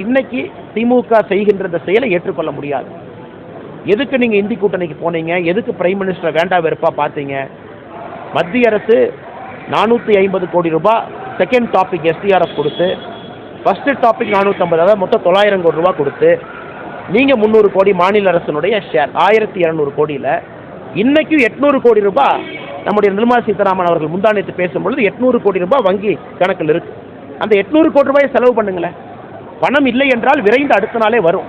இன்னைக்கு திமுக செய்கின்ற இந்த செயலை ஏற்றுக்கொள்ள முடியாது. எதுக்கு நீங்க இந்தி கூட்டணிக்கு போனீங்க? எதுக்கு பிரைம் மினிஸ்டர் வேண்டாம் வெறுப்பா பார்த்தீங்க? மத்திய அரசு நானூற்றி ஐம்பது கோடி ரூபாய் செகண்ட் டாபிக் எஸ்டிஆர்எஃப் கொடுத்து ஃபர்ஸ்ட் டாபிக் நானூற்றம்பது அதாவது மொத்தம் தொள்ளாயிரம் கோடி ரூபாய் கொடுத்து நீங்கள் முந்நூறு கோடி மாநில அரசினுடைய ஷேர் ஆயிரத்தி இரநூறு கோடியில் இன்னைக்கும் எட்நூறு கோடி ரூபாய் நம்முடைய நிர்மலா சீதாராமன் அவர்கள் முந்தானித்து பேசும்பொழுது எட்நூறு கோடி ரூபாய் வங்கி கணக்கில் இருக்கு. அந்த எட்நூறு கோடி ரூபாயை செலவு பண்ணுங்களேன். பணம் இல்லை என்றால் விரைந்து அடுத்த நாளே வரும்.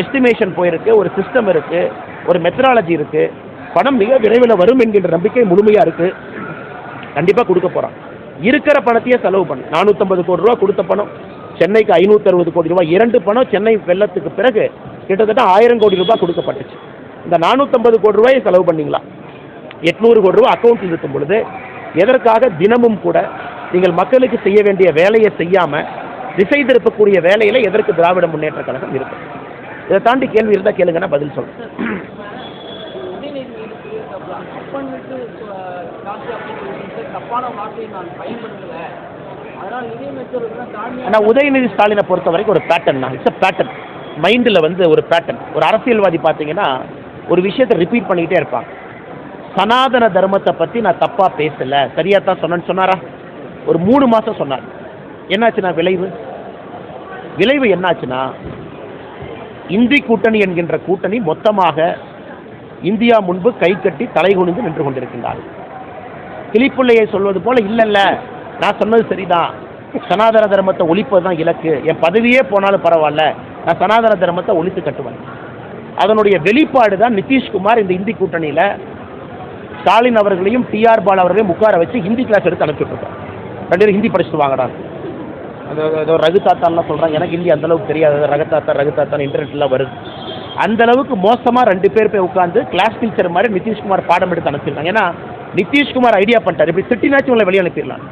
எஸ்டிமேஷன் போயிருக்கு ஒரு சிஸ்டம் இருக்கு ஒரு மெத்தடாலஜி இருக்கு. பணம் மிக விரைவில் வரும் என்கின்ற நம்பிக்கை முழுமையா இருக்கு. கண்டிப்பா கொடுக்க போறான். இருக்கிற பணத்தையே செலவு பண்ணு. நானூற்றம்பது கோடி ரூபா கொடுத்த பணம் சென்னைக்கு ஐநூற்றி அறுபது கோடி ரூபாய். இரண்டு பணம் சென்னை வெள்ளத்துக்கு பிறகு கிட்டத்தட்ட ஆயிரம் கோடி ரூபாய் கொடுக்கப்பட்டுச்சு. இந்த நானூற்றம்பது கோடி ரூபாயை செலவு பண்ணீங்களா? எட்நூறு கோடி ரூபாய் அக்கௌண்ட்டில் இருக்கும் பொழுது எதற்காக தினமும் கூட நீங்கள் மக்களுக்கு செய்ய வேண்டிய வேலையை செய்யாமல் திசை திருப்பக்கூடிய வேலையில எதற்கு திராவிட முன்னேற்ற கழகம் இருக்கு இதை தாண்டி கேள்வி இருந்தால் கேளுங்கன்னா பதில் சொல்றேன். உதயநிதி நான் ஆனால் உதயநிதி ஸ்டாலினை பொறுத்த வரைக்கும் ஒரு பேட்டர்ன் தான் இட்ஸ் அ பேட்டர்ன் மைண்டில் வந்து ஒரு பேட்டர்ன் ஒரு அரசியல்வாதி பார்த்தீங்கன்னா ஒரு விஷயத்தை ரிப்பீட் பண்ணிக்கிட்டே இருப்பாங்க. சனாதன தர்மத்தை பற்றி நான் தப்பாக பேசலை. சரியாக தான் சொன்னேன்னு சொன்னாரா? ஒரு மூணு மாதம் சொன்னார். என்னாச்சுன்னா விளைவு? விளைவு என்னாச்சுன்னா இந்தி கூட்டணி என்கின்ற கூட்டணி மொத்தமாக இந்தியா முன்பு கை கட்டி தலைகுனிந்து நின்று கொண்டிருக்கின்றார். கிளிப்புள்ளையை சொல்வது போல இல்லைல்ல நான் சொன்னது சரிதான். சனாதன தர்மத்தை ஒழிப்பது தான் இலக்கு. என் பதவியே போனாலும் பரவாயில்ல. நான் சனாதன தர்மத்தை ஒழித்து கட்டுவேன். அதனுடைய வெளிப்பாடு தான் நிதிஷ்குமார் இந்த இந்தி கூட்டணியில் ஸ்டாலின் அவர்களையும் டிஆர் பால் அவர்களையும் உட்கார வச்சு ஹிந்தி கிளாஸ் எடுத்து அனுப்பிச்சுட்ருக்கோம் ரெண்டு பேரும் ஹிந்தி படிச்சுட்டு வாங்கடா. அந்த ஏதோ ரகு தாத்தான்லாம் சொல்கிறாங்க எனக்கு ஹிந்தி அந்த அளவுக்கு தெரியாது. ரகு தாத்தா ரகு தாத்தான் இன்டர்நெட்டில் வருது அந்த அளவுக்கு மோசமாக ரெண்டு பேர் போய் உட்காந்து கிளாஸ் டீச்சர் மாதிரி நிதிஷ்குமார் பாடம் எடுத்து அனுப்பிச்சிருக்காங்க ஏன்னா நிதிஷ்குமார் ஐடியா பண்ணிட்டார். இப்படி திட்டினாச்சும் உங்களை வெளியே அனுப்பிடலாம்.